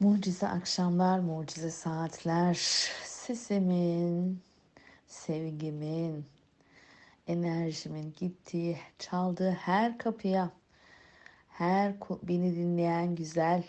Mucize akşamlar, mucize saatler, sesimin, sevgimin, enerjimin gittiği, çaldığı her kapıya, her beni dinleyen güzel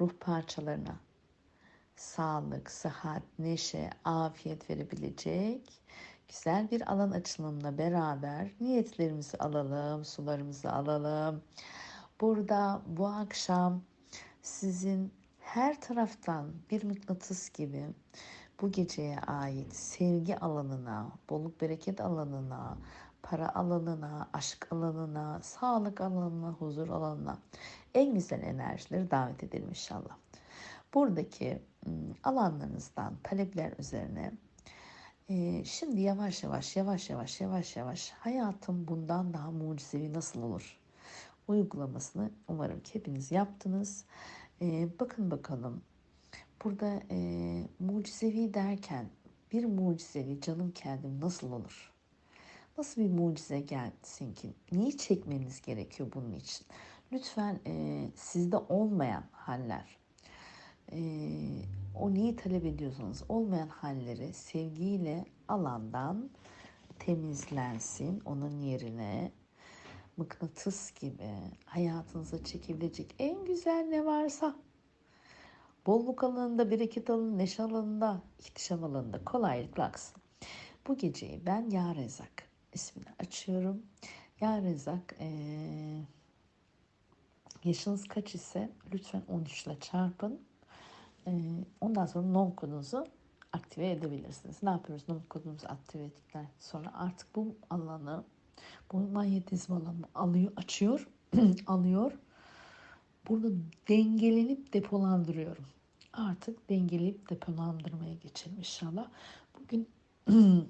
ruh parçalarına sağlık, sıhhat, neşe, afiyet verebilecek güzel bir alan açılımla beraber niyetlerimizi alalım, sularımızı alalım. Burada bu akşam sizin her taraftan bir mıknatıs gibi bu geceye ait sevgi alanına, bolluk bereket alanına, para alanına, aşk alanına, sağlık alanına, huzur alanına en güzel enerjileri davet edelim inşallah. Buradaki alanlarınızdan talepler üzerine şimdi yavaş yavaş yavaş yavaş yavaş yavaş hayatım bundan daha mucizevi nasıl olur uygulamasını umarım ki hepiniz yaptınız. E, bakın bakalım burada e, mucizevi derken bir mucizevi canım kendim nasıl olur? Nasıl bir mucize gelsin ki? Neyi çekmeniz gerekiyor bunun için? Lütfen e, sizde olmayan haller, e, o neyi talep ediyorsanız olmayan halleri sevgiyle alandan temizlensin. Onun yerine mıknatıs gibi hayatınıza çekebilecek en güzel ne varsa bolluk alanında, bereket alanında, neşe alanında, ihtişam alanında kolaylıkla aksın. Bu geceyi ben Ya Rezak ismini açıyorum. Ya Rezak ee, yaşınız kaç ise lütfen 13 ile çarpın. E, ondan sonra non kodunuzu aktive edebilirsiniz. Ne yapıyoruz? Non kodumuzu aktive ettikten sonra artık bu alanı bu manyetizma alanı alıyor, açıyor, alıyor. Burada dengelenip depolandırıyorum. Artık dengeleyip depolandırmaya geçelim inşallah. Bugün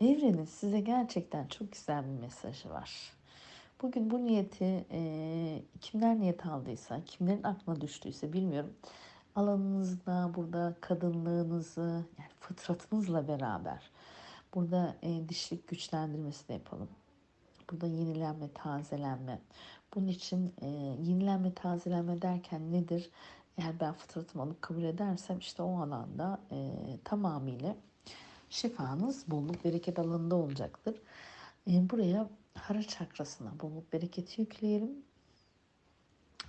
evrenin size gerçekten çok güzel bir mesajı var. Bugün bu niyeti e, kimler niyet aldıysa, kimlerin aklına düştüyse bilmiyorum. Alanınızda, burada kadınlığınızı, yani fıtratınızla beraber Burada e, dişlik güçlendirmesi de yapalım. Burada yenilenme, tazelenme. Bunun için e, yenilenme, tazelenme derken nedir? Eğer ben fıtratımı alıp kabul edersem işte o alanda e, tamamıyla şifanız bolluk bereket alanında olacaktır. E, buraya hara çakrasına bolluk bereketi yükleyelim.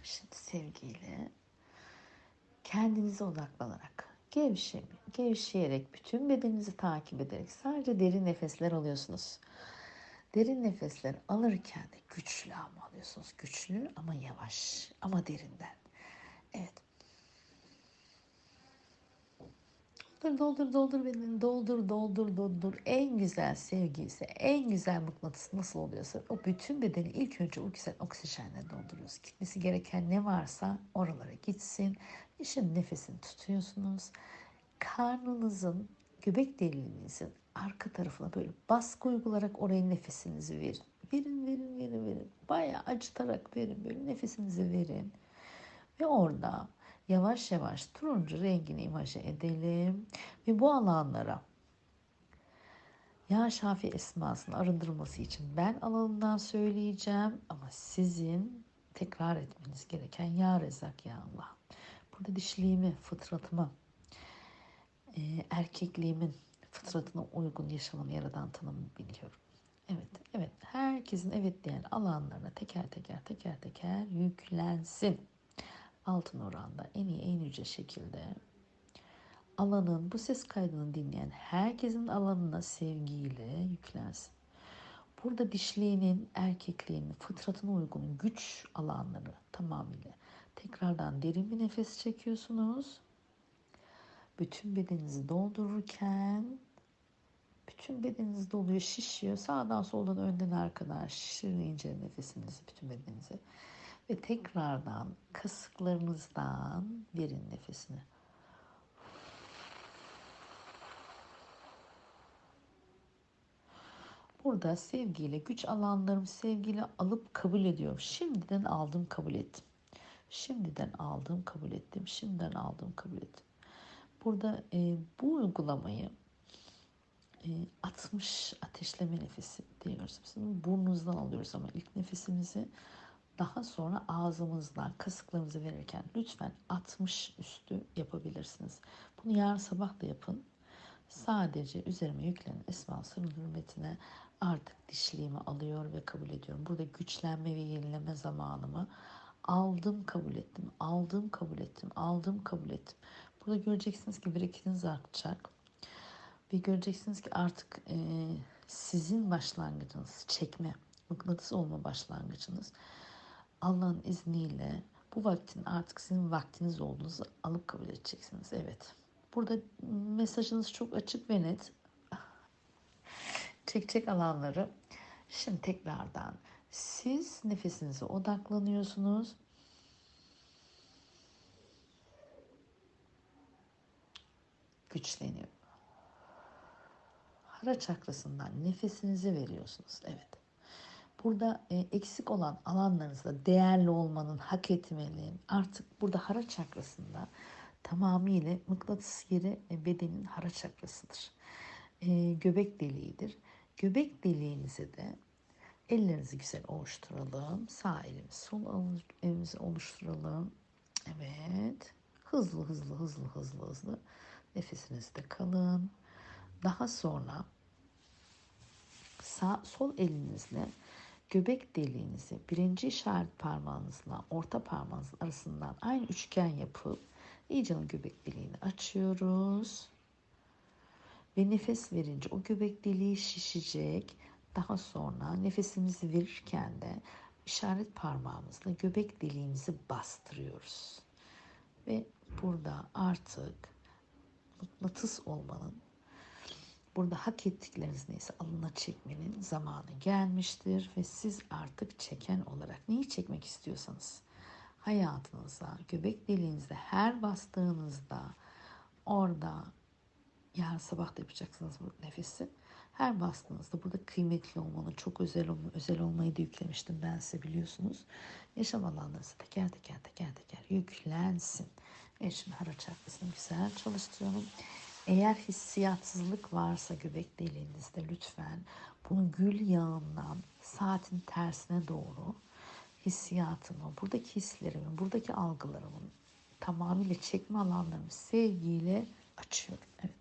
Şimdi sevgiyle kendinize odaklanarak Gevşe, gevşeyerek bütün bedeninizi takip ederek sadece derin nefesler alıyorsunuz. Derin nefesler alırken de güçlü ama alıyorsunuz. Güçlü ama yavaş ama derinden. Evet. Doldur, doldur, doldur bedenini. Doldur, doldur, doldur. En güzel sevgi ise, en güzel mıknatıs nasıl oluyorsa o bütün bedeni ilk önce o güzel oksijenle dolduruyoruz. Gitmesi gereken ne varsa oralara gitsin. İşin nefesini tutuyorsunuz. Karnınızın, göbek deliğinizin arka tarafına böyle baskı uygularak oraya nefesinizi verin. Verin, verin, verin, verin. Bayağı acıtarak verin. Böyle nefesinizi verin. Ve orada yavaş yavaş turuncu rengini imajı edelim. Ve bu alanlara Ya Şafi esmasını arındırması için ben alanından söyleyeceğim. Ama sizin tekrar etmeniz gereken Ya Rezak Ya Allah. Burada dişliğimi, fıtratımı, e, erkekliğimin fıtratına uygun yaşamını yaradan tanımı biliyorum. Evet, evet. Herkesin evet diyen alanlarına teker teker teker teker yüklensin. Altın oranda en iyi en yüce şekilde alanın bu ses kaydını dinleyen herkesin alanına sevgiyle yüklensin. Burada dişliğinin, erkekliğinin, fıtratına uygun güç alanları tamamıyla Tekrardan derin bir nefes çekiyorsunuz. Bütün bedeninizi doldururken bütün bedeniniz doluyor, şişiyor. Sağdan soldan önden arkadan şişirince nefesinizi, bütün bedeninizi. Ve tekrardan kasıklarınızdan verin nefesini. Burada sevgiyle, güç alanlarım sevgiyle alıp kabul ediyorum. Şimdiden aldım, kabul ettim. Şimdiden aldım, kabul ettim. Şimdiden aldım, kabul ettim. Burada e, bu uygulamayı e, 60 ateşleme nefesi diyoruz. Biz burnunuzdan alıyoruz ama ilk nefesimizi Daha sonra ağzımızdan kasıklarımızı verirken lütfen 60 üstü yapabilirsiniz. Bunu yarın sabah da yapın. Sadece üzerime yüklenen Esma Sırrın hürmetine artık dişliğimi alıyor ve kabul ediyorum. Burada güçlenme ve yenileme zamanımı aldım kabul ettim, aldım kabul ettim, aldım kabul ettim. Burada göreceksiniz ki bereketiniz artacak. Ve göreceksiniz ki artık e, sizin başlangıcınız çekme, mıknatıs olma başlangıcınız Allah'ın izniyle bu vaktin artık sizin vaktiniz olduğunuzu alıp kabul edeceksiniz. Evet. Burada mesajınız çok açık ve net. Çekecek alanları. Şimdi tekrardan siz nefesinize odaklanıyorsunuz. Güçleniyor. Hara çakrasından nefesinizi veriyorsunuz. Evet. Burada e, eksik olan alanlarınızda değerli olmanın, hak etmenin artık burada hara çakrasında tamamıyla mıknatıs yeri e, bedenin hara çakrasıdır. E, göbek deliğidir. Göbek deliğinize de ellerinizi güzel oluşturalım. Sağ elimiz, sol elimizi oluşturalım. Evet. Hızlı hızlı hızlı hızlı hızlı nefesinizde kalın. Daha sonra sağ sol elinizle göbek deliğinizi birinci işaret parmağınızla orta parmağınız arasından aynı üçgen yapıp iyice göbek deliğini açıyoruz. Ve nefes verince o göbek deliği şişecek. Daha sonra nefesimizi verirken de işaret parmağımızla göbek deliğimizi bastırıyoruz. Ve burada artık mıknatıs olmanın Burada hak ettikleriniz neyse alına çekmenin zamanı gelmiştir ve siz artık çeken olarak neyi çekmek istiyorsanız hayatınıza, göbek deliğinizde her bastığınızda orada yarın sabah da yapacaksınız bu nefesi. Her bastığınızda burada kıymetli olmanı, çok özel olma, özel olmayı da yüklemiştim ben size biliyorsunuz. Yaşam alanlarınızı teker teker teker teker yüklensin. Evet şimdi hara çakmasını güzel çalıştıralım. Eğer hissiyatsızlık varsa göbek deliğinizde lütfen bunu gül yağından saatin tersine doğru hissiyatımı, buradaki hislerimi, buradaki algılarımın tamamıyla çekme alanlarımı sevgiyle açıyorum. Evet.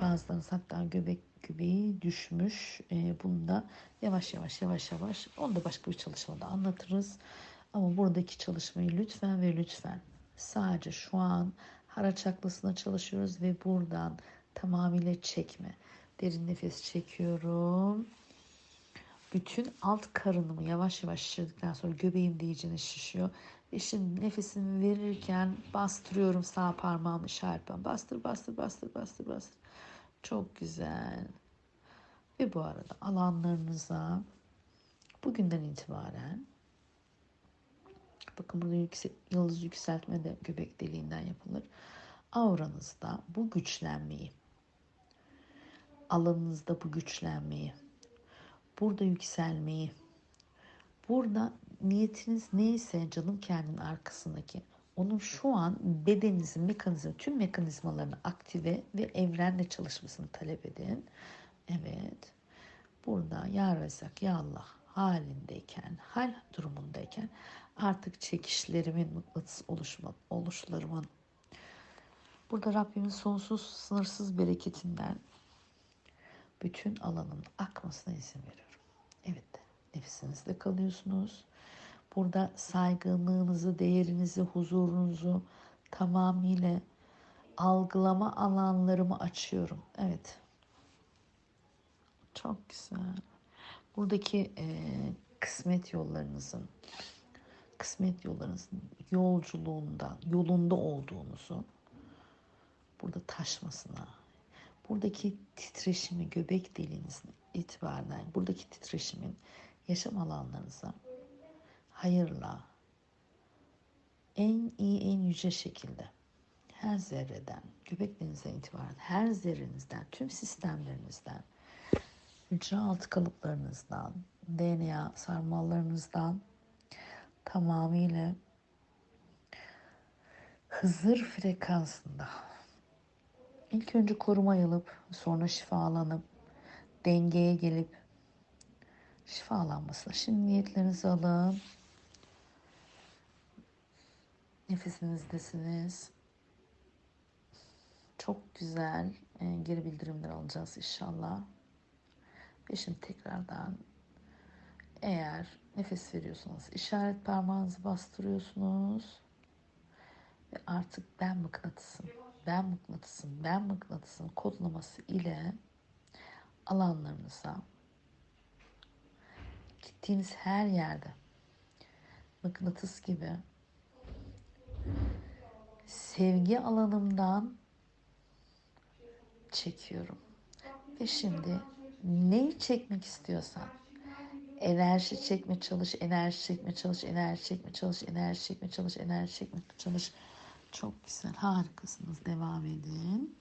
Bazılarınız hatta göbek göbeği düşmüş. E, bunu da yavaş yavaş yavaş yavaş onu da başka bir çalışmada anlatırız. Ama buradaki çalışmayı lütfen ve lütfen sadece şu an hara çaklasına çalışıyoruz ve buradan tamamıyla çekme. Derin nefes çekiyorum. Bütün alt karınımı yavaş yavaş şişirdikten sonra göbeğim de iyicene şişiyor. Ve şimdi nefesimi verirken bastırıyorum sağ parmağımı işaret Bastır, bastır, bastır, bastır, bastır. Çok güzel. Ve bu arada alanlarınıza bugünden itibaren Bakın burada yıldız yükseltme de göbek deliğinden yapılır. Auranızda bu güçlenmeyi, alanınızda bu güçlenmeyi, burada yükselmeyi, burada niyetiniz neyse canım kendinin arkasındaki onun şu an bedeninizin mekanizma, tüm mekanizmalarını aktive ve evrenle çalışmasını talep edin. Evet. Burada ya Rezak ya Allah halindeyken, hal durumundayken artık çekişlerimin, mıknatıs oluşma, oluşlarımın burada Rabbimin sonsuz, sınırsız bereketinden bütün alanın akmasına izin veriyorum. Evet, nefesinizde kalıyorsunuz. Burada saygınlığınızı, değerinizi, huzurunuzu tamamıyla algılama alanlarımı açıyorum. Evet. Çok güzel. Buradaki e, kısmet yollarınızın, kısmet yollarınızın yolculuğunda, yolunda olduğunuzu burada taşmasına, buradaki titreşimi göbek deliğinizin itibaren buradaki titreşimin yaşam alanlarınıza hayırla en iyi en yüce şekilde her zerreden göbek deliğinizden itibaren her zerrenizden tüm sistemlerinizden hücre altı kalıplarınızdan DNA sarmallarınızdan tamamıyla Hızır frekansında ilk önce koruma alıp sonra şifalanıp dengeye gelip şifalanmasına. Şimdi niyetlerinizi alın. Nefesinizdesiniz. Çok güzel e, geri bildirimler alacağız inşallah. Ve şimdi tekrardan eğer nefes veriyorsanız işaret parmağınızı bastırıyorsunuz. Ve artık ben mıknatısım, ben mıknatısım, ben mıknatısım kodlaması ile alanlarınıza gittiğiniz her yerde mıknatıs gibi sevgi alanımdan çekiyorum. Ve şimdi neyi çekmek istiyorsan enerji çekme çalış, enerji çekme çalış, enerji çekme çalış, enerji çekme çalış, enerji çekme çalış. Çok güzel, harikasınız. Devam edin.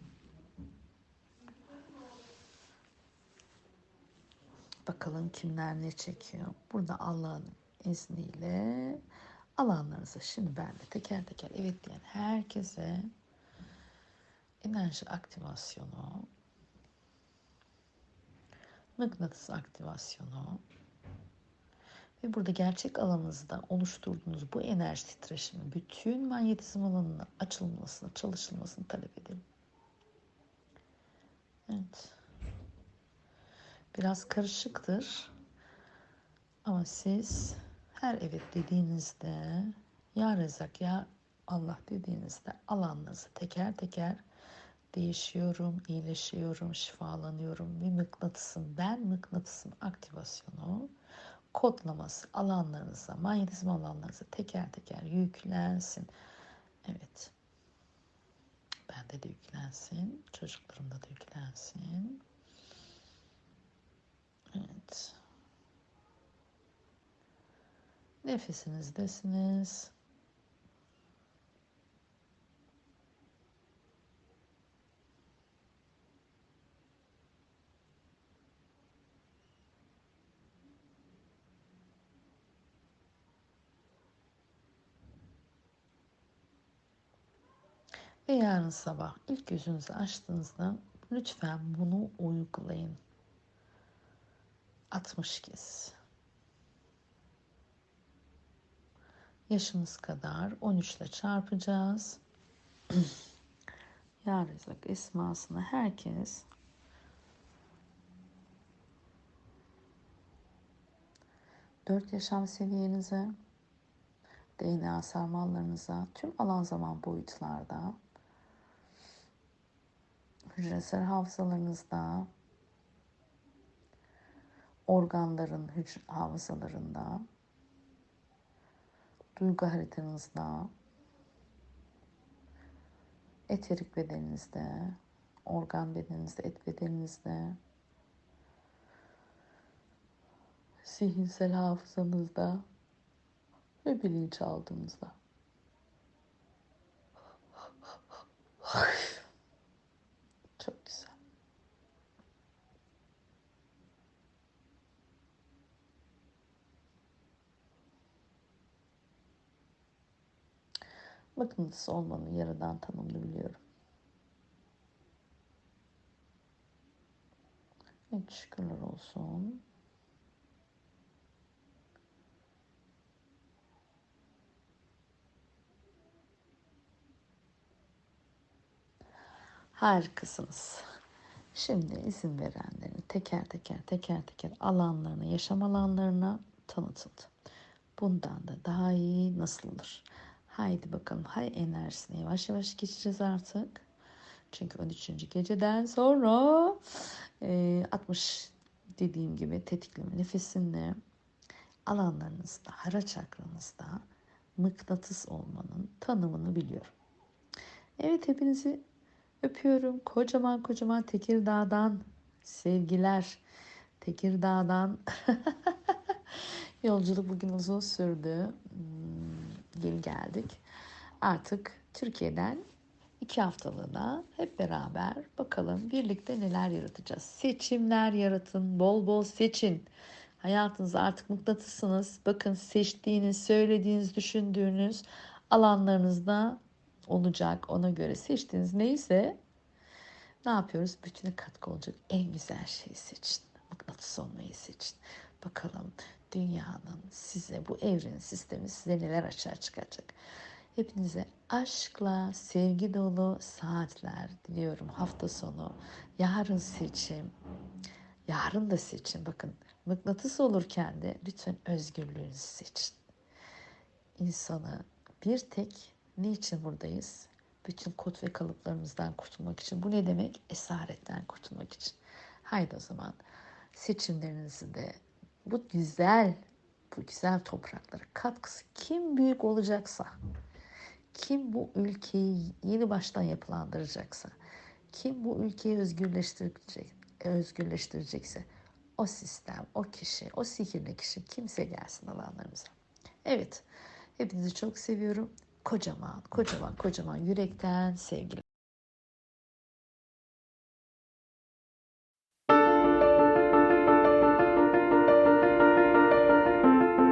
Bakalım kimler ne çekiyor. Burada Allah'ın izniyle alanlarınıza şimdi ben de teker teker evet diyen herkese enerji aktivasyonu, mıknatıs aktivasyonu ve burada gerçek alanınızda oluşturduğunuz bu enerji titreşimi bütün manyetizm alanının açılmasını, çalışılmasını talep edin. Evet. Biraz karışıktır. Ama siz her evet dediğinizde ya Rezak ya Allah dediğinizde alanınızı teker teker değişiyorum, iyileşiyorum, şifalanıyorum ve mıknatısım, ben mıknatısım aktivasyonu kodlaması alanlarınıza, manyetizma alanlarınıza teker teker yüklensin. Evet. Bende de yüklensin, çocuklarımda da yüklensin. Evet. Nefesinizdesiniz. Ve yarın sabah ilk gözünüzü açtığınızda lütfen bunu uygulayın. 60 kez. Yaşımız kadar 13 ile çarpacağız. Ya Rezak esmasını herkes dört yaşam seviyenize, DNA sarmallarınıza, tüm alan zaman boyutlarda, hücresel hafızalarınızda, organların hafızalarında, duygu haritanızda, eterik bedeninizde, organ bedeninizde, et bedeninizde, zihinsel hafızanızda ve bilinçaltınızda. Çok güzel. Mıknatıs olmanın yaradan tanımını biliyorum. Evet şükürler olsun. Harikasınız. Şimdi izin verenlerin teker teker teker teker alanlarına, yaşam alanlarına tanıtıldı. Bundan da daha iyi nasıl olur? Haydi bakalım hay enerjisine yavaş yavaş geçeceğiz artık. Çünkü 13. geceden sonra e, 60 dediğim gibi tetikleme nefesinle alanlarınızda, hara çakranızda mıknatıs olmanın tanımını biliyorum. Evet hepinizi öpüyorum. Kocaman kocaman Tekirdağ'dan sevgiler. Tekirdağ'dan yolculuk bugün uzun sürdü. Hmm, Yeni geldik. Artık Türkiye'den iki haftalığına hep beraber bakalım birlikte neler yaratacağız. Seçimler yaratın, bol bol seçin. Hayatınızda artık mıknatısınız. Bakın seçtiğiniz, söylediğiniz, düşündüğünüz alanlarınızda olacak. Ona göre seçtiğiniz neyse ne yapıyoruz? Bütüne katkı olacak en güzel şeyi seçin. Mıknatıs olmayı seçin. Bakalım dünyanın size, bu evrenin sistemi size neler açığa çıkacak. Hepinize aşkla, sevgi dolu saatler diliyorum. Hafta sonu, yarın seçim, yarın da seçin. Bakın mıknatıs olurken de lütfen özgürlüğünüzü seçin. İnsanı bir tek niçin buradayız? Bütün kod ve kalıplarımızdan kurtulmak için. Bu ne demek? Esaretten kurtulmak için. Haydi o zaman seçimlerinizi de bu güzel bu güzel topraklara katkısı kim büyük olacaksa kim bu ülkeyi yeni baştan yapılandıracaksa kim bu ülkeyi özgürleştirecek özgürleştirecekse o sistem, o kişi, o sihirli kişi kimse gelsin alanlarımıza. Evet, hepinizi çok seviyorum. Kocaman, kocaman, kocaman yürekten sevgiler.